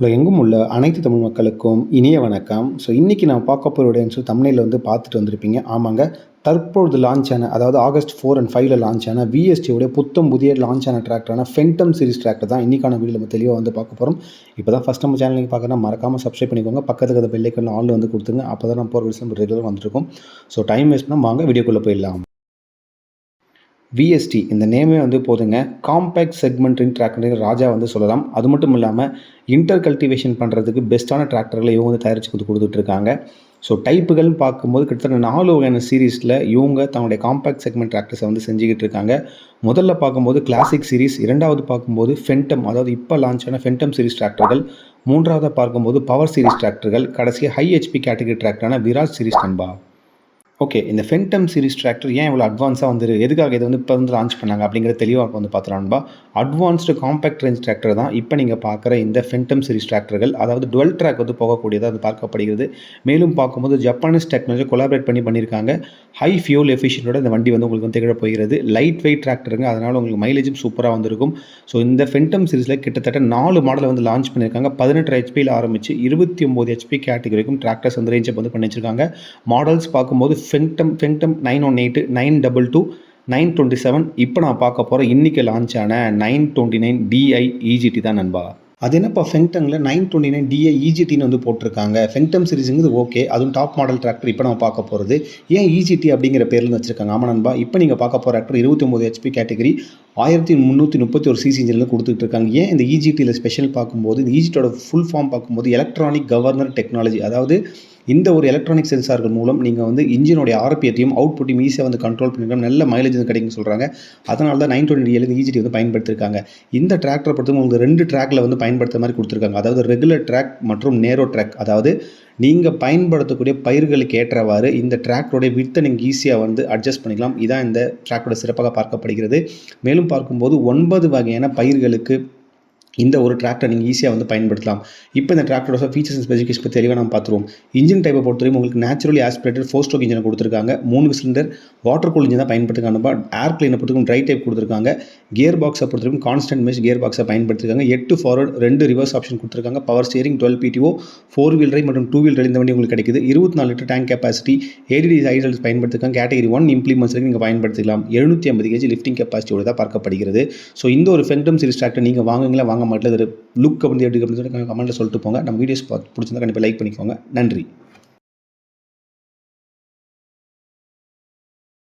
உலகெங்கும் உள்ள அனைத்து தமிழ் மக்களுக்கும் இனிய வணக்கம். ஸோ இன்றைக்கி நான் பார்க்க போகிறோடைய சொல்லி தமிழில் வந்து பார்த்துட்டு வந்திருப்பீங்க. ஆமாங்க. தற்பொழுது லான்ச் ஆன அதாவது ஆகஸ்ட் ஃபோர் அண்ட் ஃபைவ்ல லான்ச் ஆன விஎஸ்டியோடைய புத்தம் புதிய லான்ச் ஆன டிராக்டரான ஃபென்டம் சீரிஸ் டிராக்டர் தான் இன்றைக்கான வீடியோ நம்ம தெளிவாக வந்து பார்க்க போகிறோம் இப்போ தான் ஃபஸ்ட் நம்ம சேனலுக்கு நீங்கள் பார்க்கணும் மறக்காமல் சப்ஸ்கிரைப் பண்ணிக்கோங்க. பக்கத்துக்கு அந்த பெல்லைக்கன் ஆல் வந்து கொடுத்துங்க அப்போ தான் நம்ம போகிற விஷயம் ரெகுலராக வந்துருக்கும். ஸோ டைம் வேஸ்ட் பண்ணால் வாங்க வீடியோக்குள்ளே போயிடலாம். விஎஸ்டி இந்த நேமே வந்து போதுங்க. காம்பேக்ட் செக்மெண்ட்ரிங் டிராக்டர் ராஜா வந்து சொல்லலாம். அது மட்டும் இல்லாமல் இன்டர் கல்டிவேஷன் பண்ணுறதுக்கு பெஸ்ட்டான டிராக்டர்களை இவங்க வந்து தயாரித்து கொடுத்து கொடுத்துட்ருக்காங்க. ஸோ டைப்புகள்னு பார்க்கும்போது கிட்டத்தட்ட நாலு வகையான சீரீஸில் இவங்க தன்னுடைய காம்பேக்ட் செக்மெண்ட் டிராக்டர்ஸை வந்து செஞ்சுக்கிட்டு இருக்காங்க முதல்ல பார்க்கும்போது கிளாசிக் சீரிஸ் இரண்டாவது பார்க்கும்போது ஃபென்டம் அதாவது இப்போ லான்ச் ஆன ஃபென்டம் சீரீஸ் டிராக்டர்கள் மூன்றாவது பார்க்கும்போது பவர் சீரீஸ் டிராக்டர்கள் கடைசியாக ஹை ஹெச்பி கேட்டகரி டிராக்டரான விராஜ் சீரீஸ் நண்பா. ஓகே இந்த ஃபென்டம் சீரிஸ் டிராக்டர் ஏன் இவ்வளோ அட்வான்ஸாக வந்து எதுக்காக இதை வந்து இப்போ வந்து லான்ச் பண்ணாங்க அப்படிங்கிறத தெளிவாக வந்து பார்த்துலான்பா அட்வான்ஸ்டு காம்பேக்ட் ரேஞ்ச் டிராக்டர் தான் இப்போ நீங்கள் பார்க்குற இந்த ஃபென்டம் சீரிஸ் டிராக்டர்கள் அதாவது டுவெல் ட்ராக் வந்து போகக்கூடியதாக அது பார்க்கப்படுகிறது. மேலும் பார்க்கும்போது ஜப்பானீஸ் டெக்னாலஜி கொலாபரேட் பண்ணி பண்ணியிருக்காங்க ஹை ஃபியூல் எஃபிஷியனோட இந்த வண்டி வந்து உங்களுக்கு வந்து திகழ போகிறது. லைட் வெயிட் டிராக்டருங்க அதனால் உங்களுக்கு மைலேஜும் சூப்பராக வந்திருக்கும். ஸோ இந்த ஃபென்டம் சீரிஸில் கிட்டத்தட்ட நாலு மாடலை வந்து லான்ச் பண்ணியிருக்காங்க பதினெட்டு ஹெச்பியில் ஆரம்பித்து இருபத்தி ஒம்பது ஹெச்பி கேட்டகரிக்கும் டிராக்டர்ஸ் வந்து ரேஞ்சப் வந்து பண்ணி வச்சிருக்காங்க மாடல்ஸ் பார்க்கும்போது phantom phantom nine one eight nine double two nine twenty seven இப்போ நான் பார்க்க போகிற இன்றைக்கி லான்ச் ஆன nine twenty nine DI EGT தான் நண்பா. அது என்னப்பா ஃபென்டமில் நைன் டுவெண்ட்டி நைன் டிஐ இஜிடின்னு வந்து போட்டிருக்காங்க. ஃபென்டம் சீரிஸுங்கிறது ஓகே அதுவும் டாப் மாடல் டிராக்டர் இப்போ நம்ம பார்க்க போகிறது ஏன் இஜிடி அப்படிங்கிற பேரில் வச்சிருக்காங்க? ஆமாம் நண்பா இப்போ நீங்கள் பார்க்க போகிற டிராக்டர் இருபத்தி ஒம்பது ஹெச்பி கேட்டகரி ஆயிரத்தி முந்நூற்றி முப்பத்தி ஒரு சிசி இன்ஜினில் கொடுத்துட்டு இருக்காங்க. ஏன் இந்த இஜிடியில் ஸ்பெஷல் பார்க்கும்போது இந்த இஜிடியோட ஃபுல் ஃபார்ம் பார்க்கும்போது எலக்ட்ரானிக் கவர்னர் டெக்னாலஜி அதாவது இந்த ஒரு எலக்ட்ரானிக் சென்சார்கள் மூலம் நீங்கள் வந்து இன்ஜினுடைய ஆர்பிஎத்தையும் அவுட்புட்டையும் ஈஸியாக வந்து கண்ட்ரோல் பண்ணிக்கலாம் நல்ல மைலேஜ் வந்து கிடைக்கும்னு சொல்கிறாங்க அதனால தான் நைன் டுவெண்ட்டி ஏழு இஜிடி வந்து பயன்படுத்திருக்காங்க. இந்த டிராக்டரை பொறுத்தவங்க உங்களுக்கு ரெண்டு ட்ராக்கில் வந்து பயன்படுத்துகிற மாதிரி கொடுத்துருக்காங்க. அதாவது ரெகுலர் ட்ராக் மற்றும் நேரோ ட்ராக் அதாவது நீங்கள் பயன்படுத்தக்கூடிய பயிர்களுக்கு ஏற்றவாறு இந்த டிராக்டருடைய வித்தை நீங்கள் ஈஸியாக வந்து அட்ஜஸ்ட் பண்ணிக்கலாம். இதான் இந்த டிராக்டரோட சிறப்பாக பார்க்கப்படுகிறது. மேலும் பார்க்கும்போது ஒன்பது வகையான பயிர்களுக்கு இந்த ஒரு டிராக்டர் நீங்கள் ஈஸியாக வந்து பயன்படுத்தலாம். இப்போ இந்த டிராக்டரோட ஃபீச்சர்ஸ் அண்ட் ஸ்பெசிஃபிகேஷன் பற்றி தெளிவாக நம்ம பார்த்துருவோம். இன்ஜின் டைப்பை பொறுத்தவரைக்கும் உங்களுக்கு நேச்சுரலி ஆஸ்பிரேட்டட் ஃபோர் ஸ்ட்ரோக் இன்ஜினை கொடுத்துருக்காங்க. மூணு சிலிண்டர் வாட்டர் கூல் இன்ஜின் தான் பயன்படுத்திருக்காங்க. ஏர் கிளீனை பொறுத்தவரைக்கும் ட்ரை டைப் கொடுத்துருக்காங்க. கியர் பாக்ஸை பொறுத்தவரைக்கும் கான்ஸ்டன்ட் மெஷ் கியர் பாக்ஸை பயன்படுத்திருக்காங்க. எட்டு ஃபார்வர்ட் ரெண்டு ரிவர்ஸ் ஆப்ஷன் கொடுத்துருக்காங்க. Power steering dual PTO four wheel drive மற்றும் டூ வீல் ட்ரைவ் இந்த வண்டி உங்களுக்கு கிடைக்குது. இருபத்தி நாலு litre tank capacity ADT idols பயன்படுத்திருக்காங்க. கேட்டகரி ஒன் இம்ப்ளிமெண்ட்ஸ் நீங்கள் பயன்படுத்திக்கலாம். எழுநூற்றி ஐம்பது கேஜி லிஃப்டிங் கெப்பாசிட்டியோட தான் பார்க்கப்படுகிறது. ஸோ இந்த ஒரு ஃபென்டம் சீரிஸ் டிராக்டர் நீங்கள் வாங்குங்களா வாங்க மட்டும் லுக் வந்து எப்படி அப்படின்னு சொல்லி கமெண்ட்டில் சொல்லிட்டு போங்க. நம்ம வீடியோஸ் பார்த்து பிடிச்சிருந்தா கண்டிப்பாக லைக் பண்ணிக்கோங்க. நன்றி.